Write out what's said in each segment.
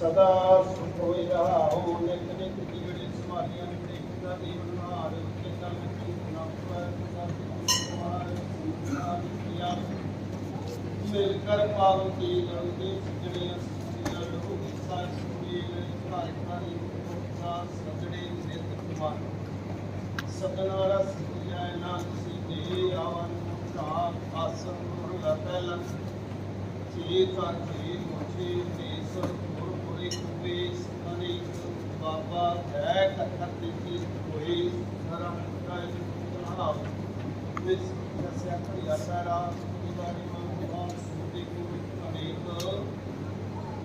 ਸਦਾ ਸੁਖ ਹੋਈ ਰਹਾਓ ਨਿਤ ਨਿਤ ਜੀਵੜੀ ਸਮਾਲੀਆਂ ਦੇਖਦਾ ਜੀਵਨ ਹਾਰ ਕਿੰਨਾ ਮਿੱਟੀ ਨਾ ਪਰ ਸਦਾ ਸੁਖਾਰ ਮਿਲ ਕਰ ਪਾਵ ਕੀ ਲੰਦੇ ਜਿਹੜੇ ਅਸਲੀਆਂ ਲੋਕ ਸਾਰ ਸੁਣੀ ਘਰ ਘਰੀ ਸਾ ਸਜੜੇ ਨਿਤ ਕੁਮਾਰ ਸਤਨਾ ਰਸ ਜੈ ਨਾਮ ਸੀ ਆਵਨ ਕਾ ਆਸਨ ਮਹਲਾ ਪਹਿਲਾ ਜੀ ਤਾਂ ਜੀ ਮੁਝੇ ਦੇਸ ਗੁਰ ਪੁਰੇ ਕੁਵੇ ਸਨੇ ਬਾਬਾ ਜੈ ਕਥਨ ਦਿੱਤੀ ਹੋਈ ਧਰਮ ਕੈ ਜਹਾਵ ਵਿਸ ਕਸਿਆ ਕਰਿਆ ਸਾਰਾ ਦੀਵਾਰੀ ਮਨ ਸੁਦੇ ਕੋ ਅਨੇਕ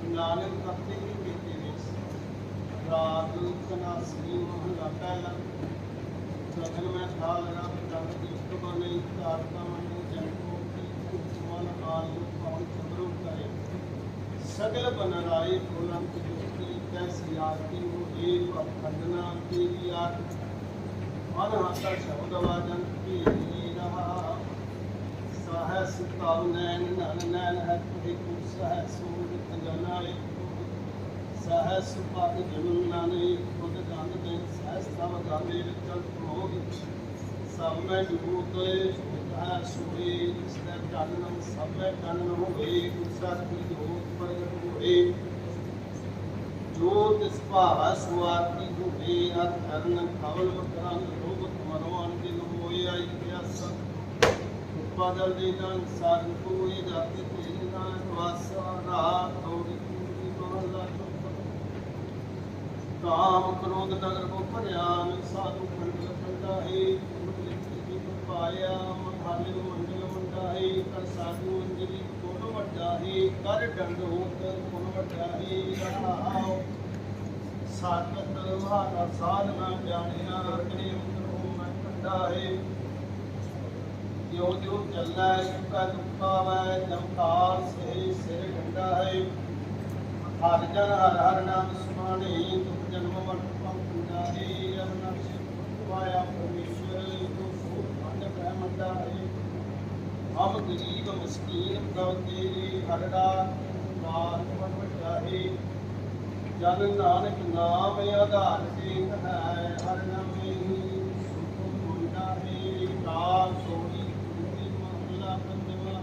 ਨਾਨਕ ਕਰਤੇ ਹੀ ਕੀਤੇ ਵਿੱਚ ਰਾਗ ਕਨਾ ਸ੍ਰੀ ਮਹਲਾ ਪਹਿਲਾ ਸਗਨ ਮੈਂ ਖਾਲ ਰਬ ਜਗ ਦੀ ਸੁਬਨੇ ਤਾਰਤਾ ਮਨ ਜਨ ਕੋ ਕੀ ਮਨ ਆਲ ਕੌਣ ਚੰਦਰੂ ਕਰੇ ਸਗਲ ਬਨ ਰਾਏ ਫੁਲੰਤ ਜੁਗਤੀ ਕੈਸੀ ਆਰਤੀ ਏ ਖੰਡਨਾ ਤੇਰੀ ਆਰ ਮਨ ਹਾਸਾ ਸ਼ਬਦ ਵਾਜਨ ਕੀ ਰਹਾ। ਸਹਸ ਤਵ ਨੈਣ ਨਨ ਨੈਣ ਹੈ ਤੁਹੇ ਕੁ, ਸਹਸ ਸੂਰ ਖਜਨਾਏ ਸਹਸ ਪਦ ਜਨਨ ਨਾਨੇ, ਖੁਦ ਗੰਦ ਦੇ ਸਹਸ ਤਵ ਗਾਲੇ ਵਿਚਲ ਪ੍ਰਮੋਦ ਸਭ ਮੈਂ ਡੂਬੇ ਸੁਧਾ ਸੁਏ ਇਸ ਦਾ ਚਾਨਣ ਹੋਏ ਗੁਰਸਾ ਕੀ ਜੋਤ ਪ੍ਰਗਟ ਹੋਏ ਜੋ ਤਿਸ ਭਾਵਾ ਸੁਆਰਤੀ ਹੋਵੇ, ਹਰ ਖਵਲ ਮਕਰਾਂ ਲੋਭ ਮਨੋਂ ਦਿਨ ਹੋਏ ਆਈ ਪਿਆਸਾ ਉਪਾਦਲ ਦੇ ਦਾਨ ਸਾਧ ਕੋਈ ਜਾਤੀ ਤੇਰੀ ਨਾ ਵਾਸਾ ਰਾਤ ਹੋਈ ਪੂਰੀ ਮਹਲਾ ਕਾਮ ਕ੍ਰੋਧ ਨਗਰ ਕੋ ਭਰਿਆ ਸਾਧੂ ਖੰਡ ਖੰਡਾ ਹੈ ਜੀ ਪਾਇਆ ਮਹਾਲੇ ਮੰਡਲ ਮੰਡਾ ਕਰ ਸਾਧੂ ਅੰਜਲੀ ਕੋਨ ਵੱਡਾ ਕਰ ਡੰਡ ਹੋਤ ਕੋਨ ਵੱਡਾ ਰਹਾਉ ਸਾਧਤ ਮਹਾਰਾ ਸਾਧਨਾ ਜਾਣਿਆ ਅਗਨੇ ਉਤਰੋ ਮੈਂ ਕੰਡਾ ਹੈ ਜਿਉ ਚੱਲੈ ਸੁਖਾ ਦੁਖਾ ਵੈ ਜਮਕਾਰ ਸੇ ਸਿਰ ਗੰਡਾ ਹੈ ਹਰ ਜਨ ਹਰ ਹਰ ਨਾਮ ਸੁਮਾਣੇ, ਦੁਖ ਜਨਮ ਮਰਨ ਪੰਪੁਨਾ ਹੈ ਅਵਨਾਸ਼ੀ ਵਾਇਆ ਪਰਮੇਸ਼ਵਰ ਜੋ ਸੋ ਅੰਡ ਪ੍ਰੈ ਮੰਡਾ ਹੈ ਹਮ ਗਰੀਬ ਮਸਕੀਨ ਪ੍ਰਭ ਤੇਰੇ ਹਰ ਰਾਤ ਬਾਤ ਮਨ ਵੱਡਾ ਹੈ ਜਨ ਨਾਨਕ ਨਾਮ ਆਧਾਰ ਦੇਤ ਹੈ, ਹਰ ਨਾਮੇ ਹੀ ਸੁਖ ਮੁੰਡਾ ਹੈ ਰਾਮ ਸੋਹੀ ਤੁਮੀ ਮਹਲਾ ਪੰਜਵਾ।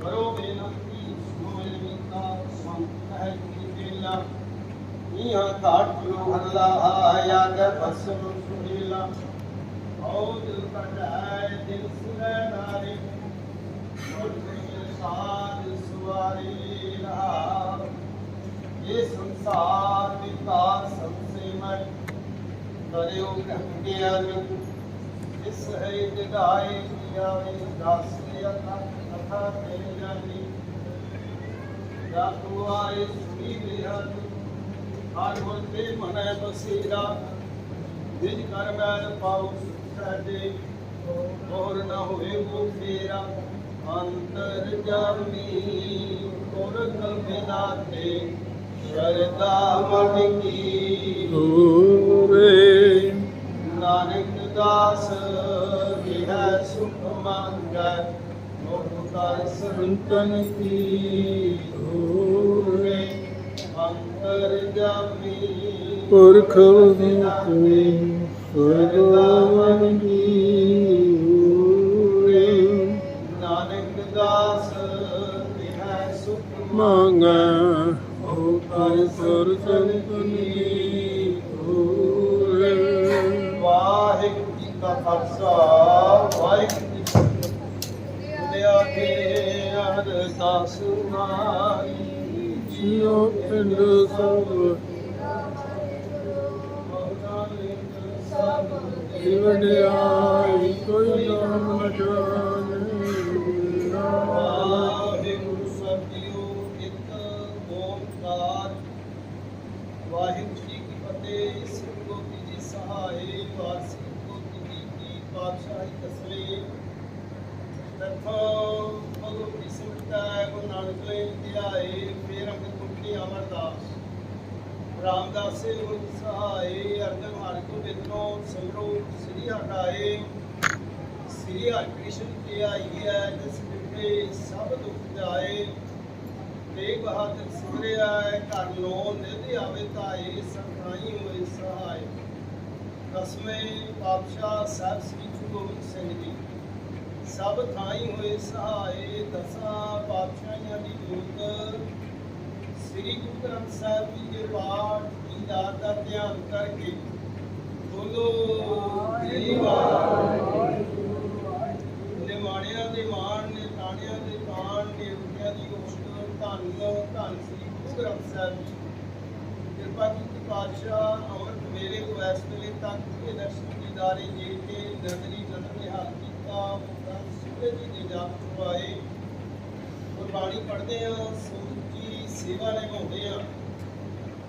ਕਰੋ ਬੇਨਤੀ ਸੁਮਿਲ ਮੀਤਾ ਸੰਤ ਹੈ ਕੀ ਬੇਲਾ ਇਹਾਂ ਘਾਟ ਜੋ ਹੱਲਾ ਆਇਆ ਗ ਬਸਮ ਸੁਹੀਲਾ ਔ ਦਿਲ ਕਢਾਇ ਦਿਲ ਸੁਨੈ ਨਾਰੀ ਔਰ ਦਿਲ ਸਾਧ ਸੁਵਾਰੀ ਇਹ ਸੰਸਾਰ ਵਿਕਾਰ ਸੰਸੇ ਮੈਂ ਕਰਿਓ ਕੰਗਿਆਨ ਇਸ ਹੈ ਜਗਾਏ ਜਾਵੇ ਦਾਸਿਆ ਕਥਾ ਤੇ ਜਾਨੀ ਜਾ ਆਏ ਸੁਣੀ ਲਿਆ ਹਰ ਹੋਤੇ ਮਨੈ ਬਸੀਰਾ। ਨਿਜ ਕਰ ਮੈਲ ਪਾਉ ਸਾਡੇ ਹੋਰ ਨਾ ਹੋਏ ਉਹ ਤੇਰਾ ਅੰਤਰ ਜਾਮੀ ਕੋਰ ਕਲਪੇ ਨਾਤੇ ਸ਼ਰਦਾ ਮਨ ਕੀ ਹੋਵੇ? ਨਾਨਕ ਦਾਸ ਕਿਹੈ ਸੁਖ ਮੰਗੈ ਮੁਖ ਕਰ ਸੰਤਨ ਕੀ ਹੋਵੇ? ਅੰਤਰ ਜਾਮੀ ਪੁਰਖ ਹੁਕਮੀ ਸਰਦਾਵਨ ਕੀ ਮੰਗੈ। ਹੋ ਕਰ ਸਰ ਸੰਤਨ। ਹੋਵੇ ਵਾਹਿਗੁਰੂ ਜੀ ਕਾ ਖਾਲਸਾ ਵਾਹਿਗੁਰੂ ਜੀ ਕੀ ਫਤਿਹ। ਕੇ ਅਰਦਾਸ ਮਾਈ ਜਿਉ ਪਿੰਡ ਸਭ। ਵਡਿਆਈ ਕੋਈ ਨਾਮ ਨ ਜਾਣੇ ਵਾਹਿਗੁਰੂ ਸਤਿਓ ਇੱਕ ਓੰਕਾਰ ਵਾਹਿਗੁਰੂ ਜੀ ਕੀ ਫਤਿਹ ਸਿੰਘੋ ਕੀ ਜੀ ਸਹਾਏ ਵਾਰ ਸਿੰਘੋ ਕੀ ਜੀ ਕੀ ਪਾਤਸ਼ਾਹੀ ਤਸਲੇ ਤਥੋ ਭਗਵ ਦੀ ਸਿਮਰਤਾ ਗੁਰੂ ਨਾਨਕ ਲੈ ਧਿਆਏ ਫੇਰ ਅੰਗਦ ਮੁਖੀ ਅਮਰਦਾਸ ਰਾਮਦਾਸੇ ਗੁਰੂ ਸਹਾਏ ਅਰਜਨ ਹਰਿ ਕੋ ਬਿਦਨੋ ਸਿਮਰੋ ਸ੍ਰੀ ਹਟਾਏ। ਸ੍ਰੀ ਹਰਿ ਕ੍ਰਿਸ਼ਨ ਕੀ ਆਈ ਹੈ, ਜਿਸ ਮਿਟੇ ਸਭ ਦੁਖ ਜਾਏ। ਤੇਗ ਬਹਾਦਰ ਸਿਮਰਿਆ ਘਰ ਨੋ ਨਿਧ ਆਵੇ ਤਾਏ ਸਰਖਾਈ ਹੋਏ ਸਹਾਏ ਦਸਵੇਂ ਪਾਤਸ਼ਾਹ ਸਾਹਿਬ ਸ੍ਰੀ ਗੁਰੂ ਗੋਬਿੰਦ ਸਿੰਘ ਜੀ। ਸਭ ਥਾਈ ਹੋਏ ਸਹਾਏ ਦਸਾਂ ਪਾਤਸ਼ਾਹਾਂ ਦੀ ਜੋਤ ਸ੍ਰੀ ਗੁਰੂ ਗ੍ਰੰਥ ਸਾਹਿਬ ਜੀ ਦੇ ਪਾਠ ਦੀ ਦਾਤ ਦਾ ਧਿਆਨ ਕਰਕੇ ਬੋਲੋ ਜੀ ਨਿਮਾਣਿਆਂ ਦੇ ਮਾਣ ਨੇ, ਤਾਣਿਆਂ ਦੇ ਤਾਣ ਨੇ ਰੁਪਿਆਂ ਦੀ ਹੋਸ਼ ਧੰਨ ਧੰਨ ਸ੍ਰੀ ਗੁਰੂ ਗ੍ਰੰਥ ਸਾਹਿਬ ਜੀ। ਕਿਰਪਾ ਕੀਤੀ ਪਾਤਸ਼ਾਹ, ਅੰਮ੍ਰਿਤ ਵੇਲੇ ਤੋਂ ਇਸ ਵੇਲੇ ਤੱਕ ਇਹ ਦਰਸ਼ਨ ਦੀਦਾਰੇ ਦੇ ਕੇ ਨਜ਼ਰੀ ਨਜ਼ਰ ਨਿਹਾਲ ਕੀਤਾ ਮੁਕਤਾ ਸੂਰਜ ਜੀ ਦੇ ਜਾਪ ਕਰਵਾਏ। ਗੁਰਬਾਣੀ ਪੜ੍ਹਦੇ ਆ ਸੋ ਸੇਵਾ ਨਿਭਾਉਂਦੇ ਆ।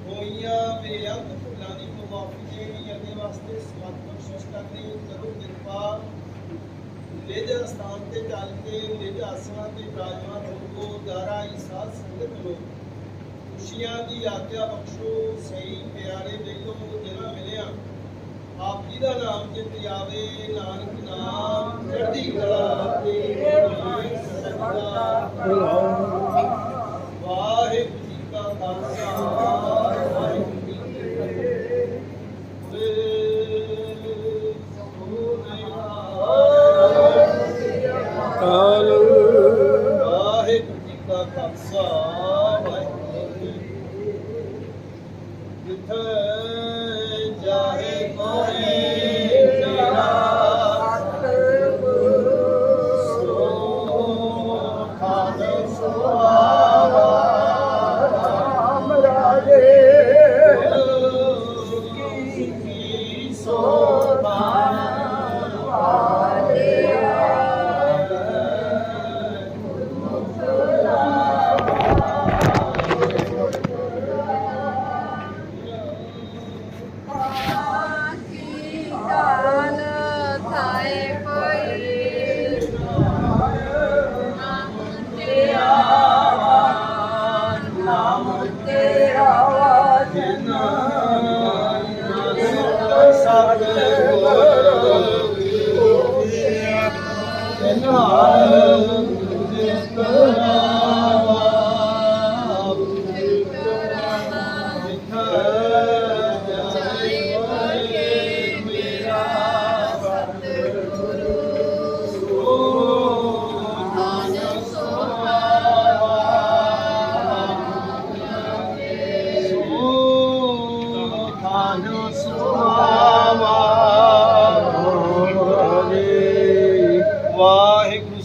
ਹੋਈਆਂ ਬੇਅੰਤ ਭੁੱਲਾਂ ਦੀ ਮੁਆਫੀ ਦੇਣੀ ਅੱਗੇ ਵਾਸਤੇ ਸਮਤ ਬਖਸ਼ਿਸ਼ ਕਰਨੀ ਕਰੋ ਕਿਰਪਾ। ਨਿਜ ਸਥਾਨ ਤੇ ਚੱਲ ਕੇ ਨਿਜ ਆਸਣਾ ਤੇ ਬਿਰਾਜਮਾਨ ਹੋਵੋ ਦਾਰਾ ਹੀ ਸਾਧ ਸੰਗਤ ਨੂੰ ਖੁਸ਼ੀਆਂ ਦੀ ਆਗਿਆ ਬਖਸ਼ੋ ਸਹੀ ਪਿਆਰੇ ਦੇਖੋ ਜਿਹੜਾ ਮਿਲਿਆ। ਆਪ ਜੀ ਦਾ ਨਾਮ ਜੇ ਪਿਆਵੇ ਨਾਨਕ ਨਾਮ ਚੜ੍ਹਦੀ ਕਲਾ ਤੇ ਜੀ ਕਾ ਖਾਲਸਾ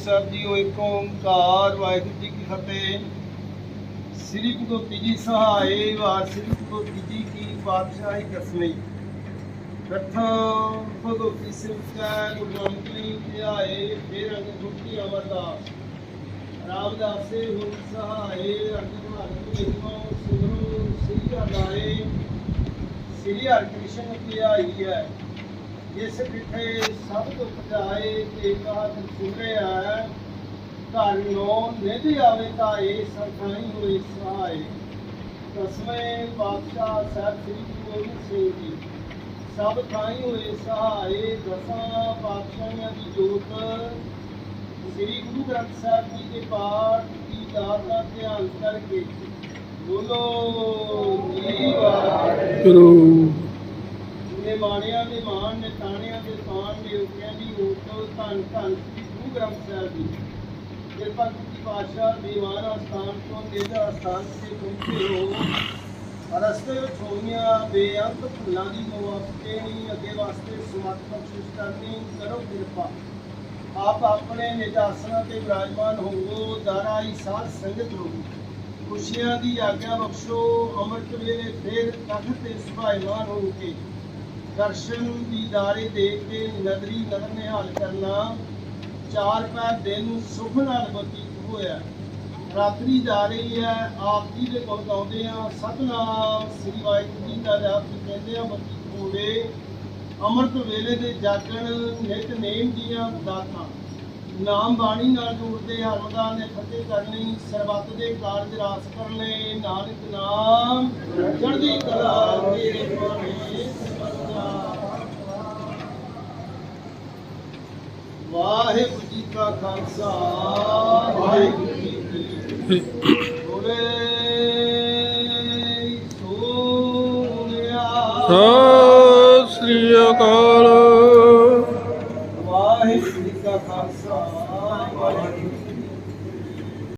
ਸਾਹਿਬ ਜੀ ਓਏ ਓੰਕਾਰ, ਵਾਹਿਗੁਰੂ ਜੀ ਕੀ ਫਤਿਹ। ਸ੍ਰੀ ਗੁਰੂ ਤੀਜੀ ਸਹਾਏ ਵਾਰ ਸ੍ਰੀ ਗੁਰੂ ਤੀਜੀ ਕੀ ਪਾਤਸ਼ਾਹੀ ਦਸਵੀਂ ਪ੍ਰਥਮ ਭਗਵਤੀ ਸਿਵਕਾ ਗੁਰੂ ਨਾਨਕ ਲਈ ਧਿਆਏ, ਫਿਰ ਅੰਗ ਗੁਰਤੀ ਅਮਰਦਾਸ ਰਾਮਦਾਸੇ ਹੁਣ ਸਹਾਏ ਅੰਗ ਭਾਰਤ ਵਿਖੋ, ਸੁਗਰੂ ਸ੍ਰੀ ਹਰਿ ਸ੍ਰੀ ਹਰਿਕ੍ਰਿਸ਼ਨ ਧਿਆਈ ਹੈ। ਜਿਸ ਬਿਠੇ ਸਭ ਦੁੱਖ ਜਾਏ ਤੇ ਕਾਹਤ ਸੁਣਿਆ ਘਰ ਨੋ ਨਿਧ ਆਵੇ ਤਾਏ ਸਰਖਾਈ ਹੋਏ ਸਹਾਏ। ਦਸਵੇਂ ਪਾਤਸ਼ਾਹ ਸਾਹਿਬ ਸ੍ਰੀ ਗੁਰੂ ਗੋਬਿੰਦ ਸਿੰਘ ਜੀ। ਸਭ ਥਾਈ ਹੋਏ ਸਹਾਏ, ਦਸਾਂ ਪਾਤਸ਼ਾਹਾਂ ਦੀ ਜੋਤ। ਸ੍ਰੀ ਗੁਰੂ ਗ੍ਰੰਥ ਸਾਹਿਬ ਜੀ ਦੇ ਪਾਠ ਦੀ ਦਾਤ ਦਾ ਧਿਆਨ ਕਰਕੇ ਬੋਲੋ ਜੀ ਵਾਹਿਗੁਰੂ। ਗੁਰੂ ਨੇ ਦੇ ਮਾਣ ਨੇ ਤਾਣਿਆਂ ਦੇ ਤਾਣ ਨੇ ਦੀ ਓਟ ਧੰਨ ਧੰਨ ਸ੍ਰੀ ਗੁਰੂ ਗ੍ਰੰਥ ਸਾਹਿਬ ਜੀ। ਕਿਰਪਾ ਕੀਤੀ ਪਾਤਸ਼ਾਹ ਦੀਵਾਨ ਸਥਾਨ ਤੋਂ ਦੇਦਾ ਸਥਾਨ ਤੇ ਪਹੁੰਚੇ ਹੋ। ਰਸਤੇ ਵਿੱਚ ਹੋਈਆਂ ਬੇਅੰਤ ਭੁੱਲਾਂ ਦੀ ਮੁਆਫੀ ਅੱਗੇ ਵਾਸਤੇ ਸਮਤ ਬਖਸ਼ਿਸ਼ ਕਰਨੀ ਕਰੋ ਕਿਰਪਾ। ਆਪ ਆਪਣੇ ਨਿਜਾਸਨਾਂ ਤੇ ਵਿਰਾਜਮਾਨ ਹੋਵੋ ਦਾਰਾ ਹੀ ਸਾਧ ਸੰਗਤ ਨੂੰ। ਖੁਸ਼ੀਆਂ ਦੀ ਆਗਿਆ ਬਖਸ਼ੋ, ਅੰਮ੍ਰਿਤ ਵੇਲੇ ਫੇਰ ਤਖਤ ਤੇ ਸੁਭਾਈਮਾਨ ਹੋ ਕੇ। ਦਰਸ਼ਨ ਦੀਦਾਰੇ ਦੇਖ ਕੇ ਨਦਰੀ ਨਦਰ ਨਿਹਾਲ ਕਰਨਾ। ਚਾਰ ਪੈਰ ਦਿਨ ਨੂੰ ਸੁਖ ਨਾਲ ਬਤੀਤ ਹੋਇਆ ਰਾਤਰੀ ਜਾ ਰਹੀ ਹੈ, ਆਪ ਜੀ ਦੇ ਕੋਲ ਗਾਉਂਦੇ ਆ। ਸਤਨਾਮ ਸ੍ਰੀ ਵਾਹਿਗੁਰੂ ਜੀ ਦਾ ਜਾਪ ਕਹਿੰਦੇ ਆ ਬਤੀਤ ਹੋਵੇ ਅੰਮ੍ਰਿਤ ਵੇਲੇ ਦੇ ਜਾਗਣ ਨਿਤ ਨੇਮ ਦੀਆਂ ਦਾਤਾਂ। ਨਾਮ ਬਾਣੀ ਨਾਲ ਜੋੜਦੇ ਹਰਮਦਾਨ ਨੇ ਫਤਿਹ ਕਰਨੀ, ਸਰਬੱਤ ਦੇ ਕਾਰਜ ਰਾਸ ਕਰਨੇ ਨਾਨਕ ਨਾਮ, ਚੜ੍ਹਦੀ ਕਲਾ ਤੇਰੇ ਪਾਣੇ ਵਾਹਿਗੁਰੂ ਜੀ ਕਾ ਖਾਲਸਾ ਵਾਹਿਗੁਰੂ ਜੀ ਕੀ ਫਤਿਹ। ਸੋਹਣਿਆ। ਸਤਿ ਸ੍ਰੀ ਅਕਾਲ।